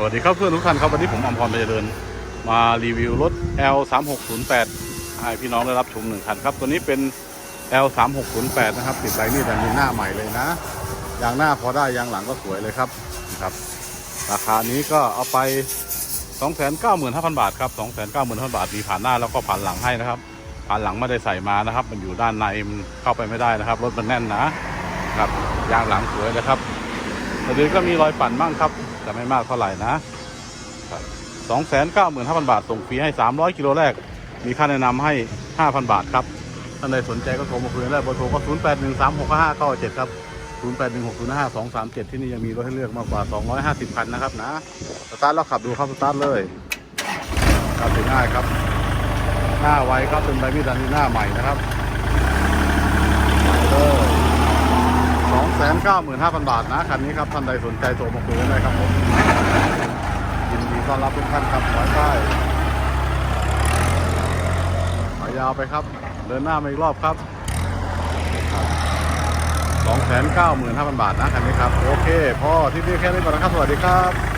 สวัสดีครับเพื่อนทุกท่านครับวันนี้ผมอมพรไปเดินมารีวิวรถ L 3 6 0 8 ให้พี่น้องได้รับชมหนึ่งคันครับ ตัวนี้เป็น L 3 6 0 8 นะครับติดไลนี่แต่มีหน้าใหม่เลยนะยางหน้าพอได้ยางหลังก็สวยเลยครับครับ ราคานี้ก็เอาไป 295,000 บาทครับ 295,000 บาทมีผ่านหน้าแล้วก็ผ่านหลังให้นะครับผ่านหลังไม่ได้ใส่มานะครับ มันอยู่ด้านในมันเข้าไปไม่ได้นะครับรถมันแน่นนะครับยางหลังสวยเลยครับ ต่เดี๋ยวก็มีรอยปั่นบ้างครับ แต่ไม่มากเท่าไหร่นะสองแสนเก้าหมื่นห้าพันบาท ส่งฟรีให้สามร้อยกิโลแรก มีค่าแนะนำให้ห้าพันบาทครับ ท่านใดสนใจก็โทรมาคุยนได้เบอร์โทรก็ศูนย์แปดหนึ่งสามหกห้าเก้าเจ็ดครับศูนย์แปดหนึ่งหกศูนย์ห้าสองสามเจ็ดที่นี่ยังมีรถให้เลือกมากกว่าสองร้อยห้าสิบคันนะครับนะ สตาร์ทแล้วขับดูครับสตาร์ทเลยครับงง่ายครับ หน้าไวครับเป็นใบมีดดันหน้าใหม่นะครับ 95,000 บาทนะคันนี้ครับท่านใดสนใจโทรมาคุยกันได้ครับผมยินดีต้อนรับทุกท่านครับขอใต้ไปยาวไปครับ เดินหน้ามาอีกรอบครับ 295,000 บาทนะคันนี้ครับ โอเค พอที่นี่แค่นี้ก่อนนะครับ สวัสดีครับ